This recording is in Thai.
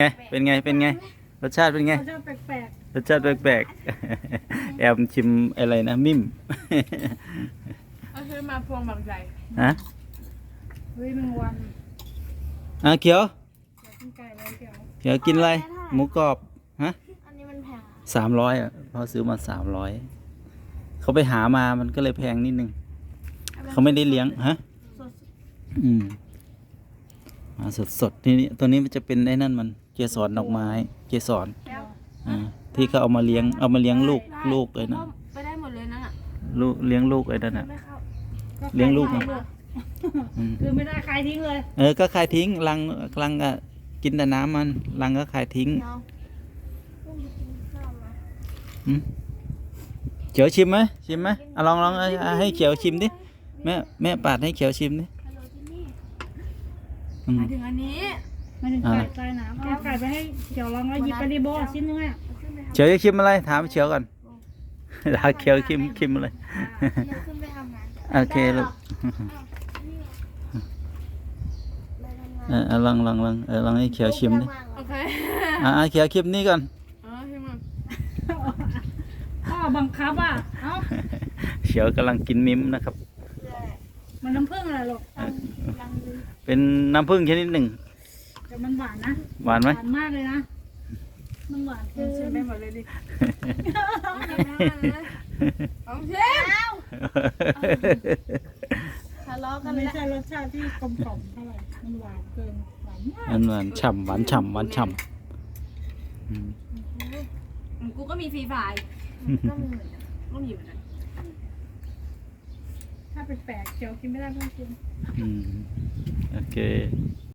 ไงเป็นไง เป็นไง รสชาติเป็นไงเขาชอบแปลกรสชาติแปลกๆ แอมชิมอะไรนะ มิมเอาซื้อมาพวงบางใจฮะๆเฮ้ยแมงวันอะเขียวอยากกินไก่เลยเดี๋ยวเขียวกินอะไร หมูกรอบ ฮะอันนี้มันแพงอะสามร้อยอะพอซื้อมาสามร้อยเขาไปหามามันก็เลยแพงนิดนึง เขาไม่ได้เลี้ยง ฮะ สดอืมมาสดสดๆนี่นี่ตัวนี้มันจะเป็นไอ้นั่นมัน เกสรดอกไม้เกสรแล้วอ่าที่เขาเอามาเลี้ยงเอามาเลี้ยงลูกลูกไอ้นั่นไปได้หมดเลยนั่นอะลูกเลี้ยงลูกไอ้นั่นอะ ไม่เข้าเลี้ยงลูกนะ อืมคือไม่ได้ใครทิ้งเลยเออก็ขายทิ้งรังรังอะกินแต่น้ำมันรังก็ขายทิ้งเนาะพุ่งไปกินข้าวมาอืมเขียวชิมไหมชิมไหมอะลองลองเอาเอาให้เขียวชิมดิแม่แม่ปาดให้เขียวชิมดิฮัลโหลที่นี่อืหม มายถึงอันนี้ไมาถึงอ่าไก่ใต้น้ำเอาไก่ไปให้เขียวลองแล้วหยิบไปดิโบชิ้นนึงอะเอาขึ้นไปทำเขียวจะชิมอะไร ถามเขียวก่อนถามเขียวชิมชิมอะไรเดี๋ยวขึ้นไปทำงานก่อนโอเคลูกไปทำงานเออเอาลองลองลองเออลองให้เขียวชิมดิโอเคว่างๆเหรออ่าเขียวชิมนี่ก่อนเออชิมมาพ่อบังคับอะเอ้าเขียวกำลังกินมิมนะครับเพื่อมันน้ำผึ้งอะไรหรอกตั้งรังนึงเป็นน้ำผึ้งชนิดหนึ่ง แต่มันหวานนะ หวานไหมหวานมากเลยนะ มันหวานคือชิมไปหมดเลยดิของเชฟอ้าวทะเลาะกัมันนไม่แล้วใช่รสชาติที่กลมกล่อมเท่าไหร่มันหวานเกิน หวานมาก มันหวานฉ่ำหวานฉ่ำหวานฉ่ำอืมของกูก็มีฟรีไฟล์ก็มีเหมือนกันก็มีเหมือนกันถ้าแปลกๆเขียวกินไม่ได้เพื่อนกิน อืมโอเค